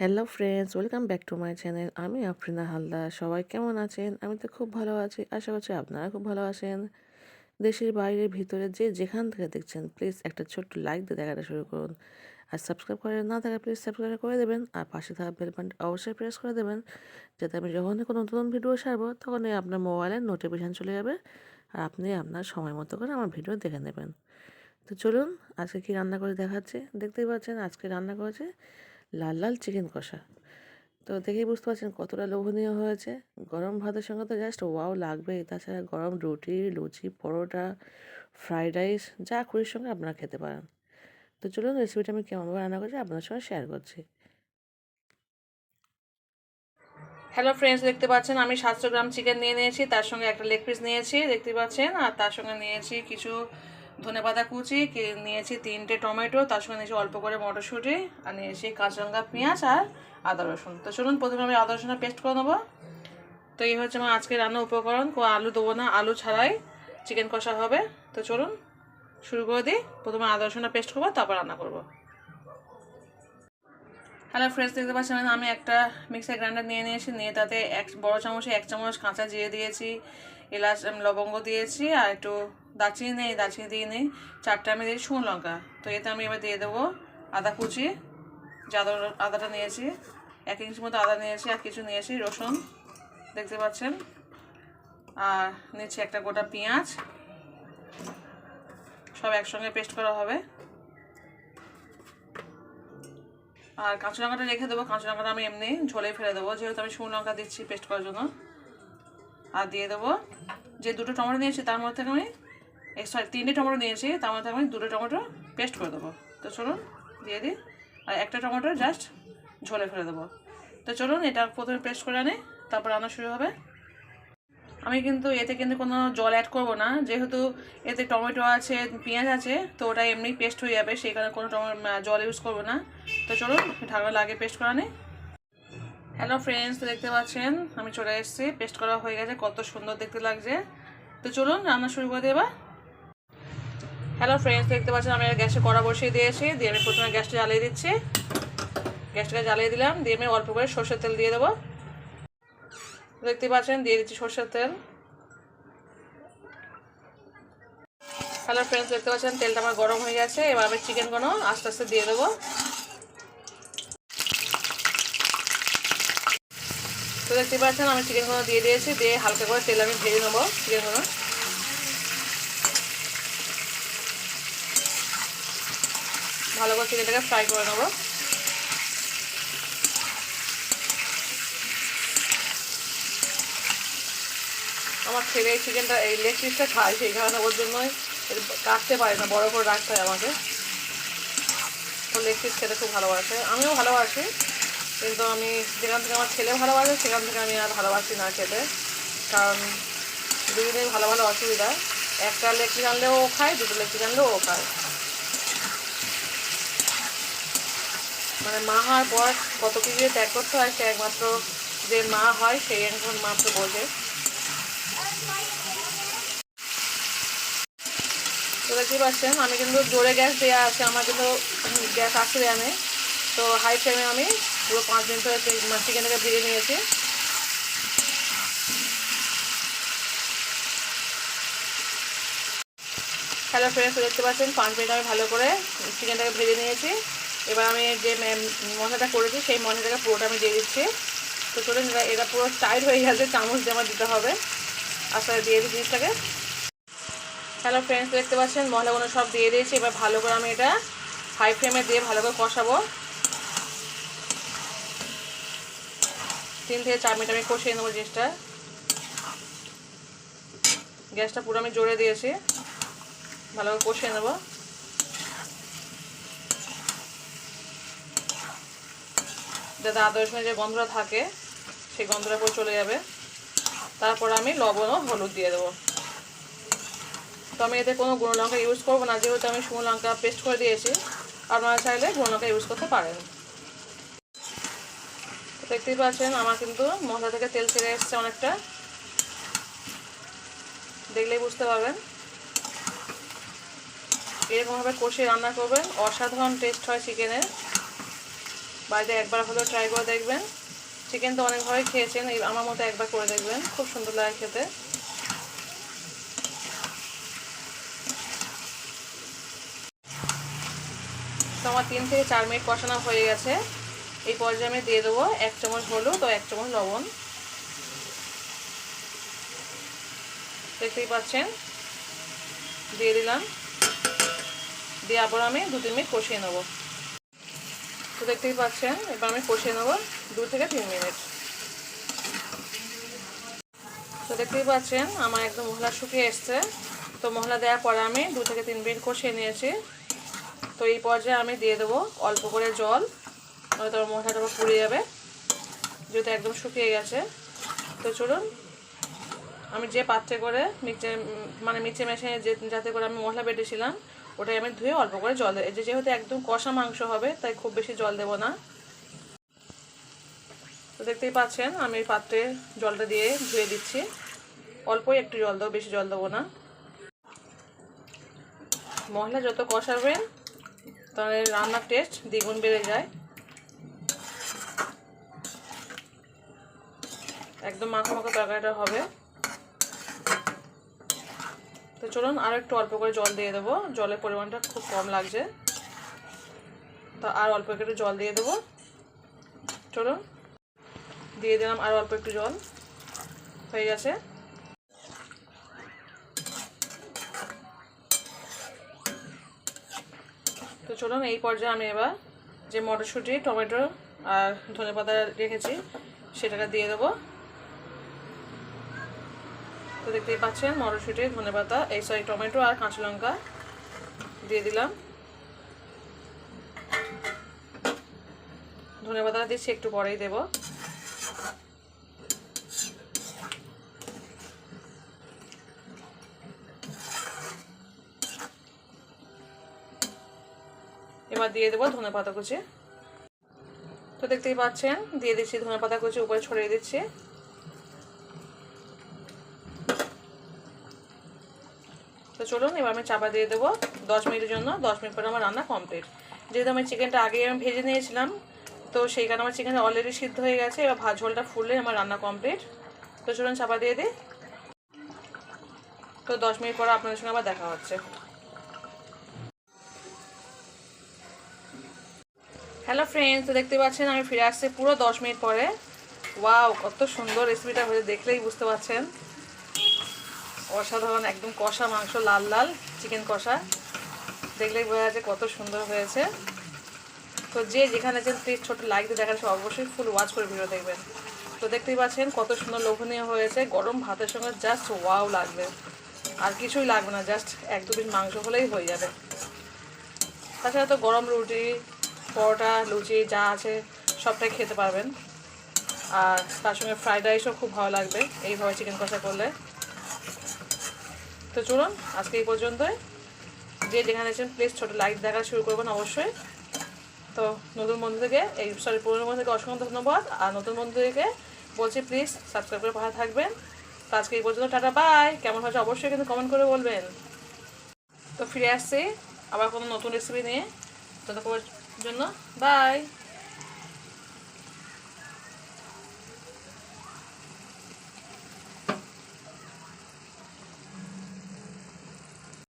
Hello friends welcome back to my channel আমি আফরিনা হালদার। সবাই কেমন আছেন? আমি তো খুব ভালো আছি। আশা করছি আপনারা খুব ভালো আছেন। দেশের বাইরে ভিতরে যে যেখান থেকে দেখছেন প্লিজ একটা ছোট্ট লাইক দিয়ে দেখাটা শুরু করুন। আর সাবস্ক্রাইব করে না থাকা প্লিজ সাবস্ক্রাইব করে দেবেন। আর পাশে থাকা বেল অবশ্যই প্রেস করে দেবেন। যাতে আমি যখনই কোনো নতুন ভিডিও সারবো তখনই আপনার মোবাইলে নোটিফিকেশান চলে যাবে। আর আপনি আপনার সময় মতো করে আমার ভিডিও দেখে নেবেন। তো চলুন, আজকে কি রান্না করে দেখাচ্ছে? দেখতেই পাচ্ছেন, আজকে রান্না করেছে লাল লাল চিকেন কষা। তো দেখেই বুঝতে পারছেন কতটা লোভনীয় হয়েছে। গরম ভাতের সঙ্গে তো জাস্ট ওয়াও লাগবেই। তাছাড়া গরম রুটি, লুচি, পরোটা, ফ্রাইড রাইস, যা খুশির সঙ্গে আপনারা খেতে পারেন। তো চলুন রেসিপিটা আমি কেমনভাবে রান্না করছি আপনাদের সঙ্গে শেয়ার করছি। হ্যালো ফ্রেন্ডস দেখতে পাচ্ছেন আমি সাতশো গ্রাম চিকেন নিয়ে নিয়েছি, তার সঙ্গে একটা লেগ পিস নিয়েছি, দেখতে পাচ্ছেন? আর তার সঙ্গে নিয়েছি কিছু ধনেপাতা কুচি কি- নিয়েছি তিনটে টমেটো, তার সঙ্গে নিয়েছি অল্প করে মটরশুঁটি, আর নিয়েছি কাঁচা লঙ্কা পেঁয়াজ আর আদা রসুন। তো চলুন প্রথমে আমি আদা রসুনটা পেস্ট করে নেব। তো এই হচ্ছে আমার আজকে রান্নার উপকরণ। কোনো আলু দেবো না, আলু ছাড়াই চিকেন কষা হবে। তো চলুন শুরু করে দিই। প্রথমে আদা রসুনটা পেস্ট করব, তারপর রান্না করব। হ্যালো ফ্রেন্ডস দেখতে পাচ্ছেন আমি একটা মিক্সার গ্রাইন্ডার নিয়ে নিয়েছি। নিয়ে তাতে এক বড় চামচে এক চামচ কাঁচা জিরে দিয়েছি। এলাচ লবঙ্গ দিয়েছি আর একটু দারচিনি নেই দারচিনি দিয়ে নেই চারটে আমি দিয়েছি শুকনো লঙ্কা। তো এতে আমি এবার দিয়ে দেবো আদা কুচি। যে আদা আদাটা নিয়েছি, এক ইঞ্চি মতো আদা নিয়েছি, আর কিছু নিয়েছি রসুন, দেখতে পাচ্ছেন। আর নিচ্ছি একটা গোটা পেঁয়াজ। সব একসঙ্গে পেস্ট করা হবে। আর কাঁচা লঙ্কাটা রেখে দেবো। কাঁচা লঙ্কাটা আমি এমনি ঝোলে ফেলে দেবো। যেহেতু আমি শুকনো লঙ্কা দিচ্ছি পেস্ট করার জন্য। আর দিয়ে দেবো যে দুটো টমেটো নিয়েছি তার মধ্যে আমি সরি তিনটে টমেটো নিয়েছি তার মধ্যে আমি দুটো টমেটো পেস্ট করে দেবো। তো চলুন, দিয়ে দিই। আর একটা টমেটো জাস্ট ঝোলে ফেলে দেবো। তো চলুন, এটা প্রথমে পেস্ট করে আনি, তারপর রান্না শুরু হবে। আমি কিন্তু এতে কিন্তু কোনো জল অ্যাড করব না, যেহেতু এতে টমেটো আছে, পেঁয়াজ আছে, তো ওটা এমনি পেস্ট হয়ে যাবে, সেই কারণে কোনো জল ইউজ করব না। তো চলুন, ঢাকনা লাগে পেস্ট করা নেই হ্যালো ফ্রেন্ডস দেখতে পাচ্ছেন, আমি চলে এসেছি। পেস্ট করা হয়ে গেছে, কত সুন্দর দেখতে লাগছে। তো চলুন, রান্না শুরু করে দেবা হ্যালো ফ্রেন্ডস দেখতে পাচ্ছেন, আমি গ্যাসে কড়া বসিয়ে দিয়েছি। দিয়ে আমি প্রথমে গ্যাসটা জ্বালিয়ে দিচ্ছি। গ্যাসটাকে জ্বালিয়ে দিলাম, দিয়ে আমি অল্প করে সর্ষের তেল দিয়ে দেবো। দেখতে পাচ্ছেন, দিয়ে দিচ্ছি সর্ষের তেল। হ্যালো ফ্রেন্ডস দেখতে পাচ্ছেন, তেলটা আমার গরম হয়ে গেছে। এবার আমি চিকেনগুলো আস্তে আস্তে দিয়ে দেবো। তো দেখতে পাচ্ছেন, আমি চিকেনগুলো দিয়ে দিয়েছি, দিয়ে হালকা করে তেল আমি ভেজে নেব চিকেনগুলো ভালো করে চিকেনটাকে ফ্রাই করে নেব। আমার ছেলে এই চিকেনটা, এই লেগ পিসটা খায় সেই কারণে ওর জন্যই কাটতে পারে না, বড় করে রাখতে হয় আমাকে। ও লেগ পিস খেতে খুব ভালোবাসে, আমিও ভালোবাসি। কিন্তু আমি যেখান থেকে আমার ছেলে ভালোবাসে, সেখান থেকে আমি আর ভালোবাসি না খেতে। কারণ দুজনেই ভালো ভালো অসুবিধা। একটা পিস আনলেও ও খায়, দুটো পিস আনলেও ও খায়। মানে মা হওয়ার পর কত কিছু ত্যাগ করতে হয়, সে একমাত্র যে মা হয়, সেই এখন মাত্র বোঝে। তো দেখতেই পাচ্ছেন, আমি কিন্তু জোরে গ্যাস দেওয়া আছে, আমার কিন্তু গ্যাস আসছে আমি। তো হাই ফ্লেমে আমি পুরো পাঁচ মিনিট ধরে চিকেনটাকে ভেজে নিয়েছি হ্যালো ফ্রেন্ডস দেখতে পাচ্ছেন, পাঁচ মিনিট আমি ভালো করে চিকেনটাকে ভেজে নিয়েছি। এবার আমি যে মশলাটা করেছি, সেই মশলাটাকে পুরোটা আমি দিয়ে দিচ্ছি। তো চলুন এটা পুরো টাইট হয়ে গেছে, চামচ দিয়ে আমার দিতে হবে। আস্তে দিয়ে দিই জিনিসটাকে। হ্যালো ফ্রেন্ডস দেখতে পাচ্ছেন, মশলাগুলো সব দিয়ে দিয়েছি। এবার ভালো করে আমি এটা হাই ফ্লেমে দিয়ে ভালো করে কষাবো। তিন থেকে চার মিনিট আমি কষিয়ে নেব জিনিসটা। গ্যাসটা পুরো আমি জোরে দিয়েছি। ভালো করে কষিয়ে নেব। যাতে আদা রসুনের যে গন্ধটা থাকে, সেই গন্ধটা পুরো চলে যাবে। তারপর আমি লবণ ও হলুদ দিয়ে দেবো। তো আমি এতে কোনো গুঁড়ো লঙ্কা ইউজ করব না, যেহেতু আমি শুকনো লঙ্কা পেস্ট করে দিয়েছি, আপনারা চাইলে গুঁড়ো লঙ্কা ইউজ করতে পারেন। দেখতেই পাচ্ছেন, আমার কিন্তু মশলা থেকে তেল ছেড়ে এসছে অনেকটা। দেখলেই বুঝতে পারবেন। এরকমভাবে কষিয়ে রান্না করবেন, অসাধারণ টেস্ট হয় চিকেনের বাড়িতে একবার হলেও ট্রাই করে দেখবেন। চিকেন তো অনেকভাবে খেয়েছেন আমার মতো একবার করে দেখবেন। খুব সুন্দর লাগে খেতে। তো আমার তিন থেকে চার মিনিট কষানো হয়ে গেছে। এই পর্যায়ে আমি দিয়ে দেবো এক চামচ হলুদ ও এক চামচ লবণ। দেখতেই পাচ্ছেন? দিয়ে দিলাম। দিয়ে আবার আমি দু তিন মিনিট কষিয়ে নেব। তো দেখতেই পাচ্ছেন? এবার আমি কষিয়ে নেব দু থেকে তিন মিনিট। তো দেখতেই পাচ্ছেন? আমার একদম মশলা শুকিয়ে এসছে। তো মশলা দেওয়ার পরে আমি দু থেকে তিন মিনিট কষিয়ে নিয়েছি। তো এই পর্যায়ে আমি দিয়ে দেবো অল্প করে জল। হয়তো মশলাটা আবার পুড়ে যাবে। যেহেতু একদম শুকিয়ে গেছে। তো চলুন, আমি যে পাত্রে করে মিক্সে মানে মিক্সে মেশিনে যে, যাতে করে আমি মশলা বেটেছিলাম, ওটাই আমি ধুয়ে অল্প করে জল যে যেহেতু একদম কষা মাংস হবে, তাই খুব বেশি জল দেবো না। তো দেখতেই পাচ্ছেন, আমি পাত্রে জলটা দিয়ে ধুয়ে দিচ্ছি। অল্পই একটু জল দেবো, বেশি জল দেবো না। মশলা যত কষাবেন, তাহলে রান্নার টেস্ট দ্বিগুণ বেড়ে যায়। একদম মাখা মাখা তরকারিটা হবে। তো চলুন আরও একটু অল্প করে জল দিয়ে দেবো। জলের পরিমাণটা খুব কম লাগছে। তো আর অল্প একটু জল দিয়ে দেবো। চলুন, দিয়ে দিলাম আর অল্প একটু জল। হয়ে গেছে। তো চলুন এই পর্যায়ে আমি এবার যে মটরশুঁটি, টমেটো আর ধনে পাতা রেখেছি, সেটাকে দিয়ে দেবো। তো দেখতেই পাচ্ছেন, মটরশুঁটি ধনে পাতা এই সরি টমেটো আর কাঁচা লঙ্কা দিয়ে দিলাম। ধনে পাতা দিচ্ছি, একটু পরেই দেবো। এবার দিয়ে দেবো ধনে পাতা কুচি। তো দেখতেই পাচ্ছেন, দিয়ে দিচ্ছি ধনে পাতা কুচি, উপরে ছড়িয়ে দিচ্ছি। তো চলুন, এবার আমি চাপা দিয়ে দেবো দশ মিনিটের জন্য। দশ মিনিট পরে আমার রান্না কমপ্লিট যেহেতু আমি চিকেনটা আগে আমি ভেজে নিয়েছিলাম, তো সেই কারণে আমার চিকেনটা অলরেডি সিদ্ধ হয়ে গেছে। এবার ভাত ঝোলটা ফুললে আমার রান্না কমপ্লিট তো চলুন, চাপা দিয়ে দিই। তো দশ মিনিট পরে আপনাদের সঙ্গে আবার দেখা হচ্ছে। হ্যালো ফ্রেন্ডস তো দেখতে পাচ্ছেন, আমি ফিরে আসছি পুরো দশ মিনিট পরে। ওয়াও কত সুন্দর রেসিপিটা হয়ে দেখলেই বুঝতে পারছেন। অসাধারণ, একদম কষা মাংস, লাল লাল চিকেন কষা। দেখলেই বোঝা যাচ্ছে কত সুন্দর হয়েছে। তো যে যেখানে আছেন প্লিজ ছোটো লাইক দিয়ে সময় অবশ্যই ফুল ওয়াচ করে ভিডিও দেখবেন। তো দেখতেই পাচ্ছেন কত সুন্দর লোভনীয় হয়েছে, গরম ভাতের সঙ্গে জাস্ট ওয়াও লাগবে। আর কিছুই লাগবে না জাস্ট এক দু পিস মাংস হলেই হয়ে যাবে। তাছাড়া তো গরম রুটি, পরোটা, লুচি, যা আছে, সবটাই খেতে পারবেন। আর তার সঙ্গে ফ্রাইড রাইসও খুব ভালো লাগবে, এইভাবে চিকেন কষা করলে। তো চলুন, আজকে এই পর্যন্তই। যে যেখানে আছেন প্লিজ ছোটো লাইক দেখা শুরু করবেন অবশ্যই। তো নতুন বন্ধুদেরকে, এই সরি পুরনো বন্ধুদেরকে অসংখ্য ধন্যবাদ। আর নতুন বন্ধুদেরকে বলছি প্লিজ সাবস্ক্রাইব করে পাশে থাকবেন। তো আজকে এই পর্যন্ত টাটা বাই কেমন হয়েছে অবশ্যই কিন্তু কমেন্ট করে বলবেন। তো ফিরে আসছি আবার কোনো নতুন রেসিপি নিয়ে। ততক্ষণ জন্য বাই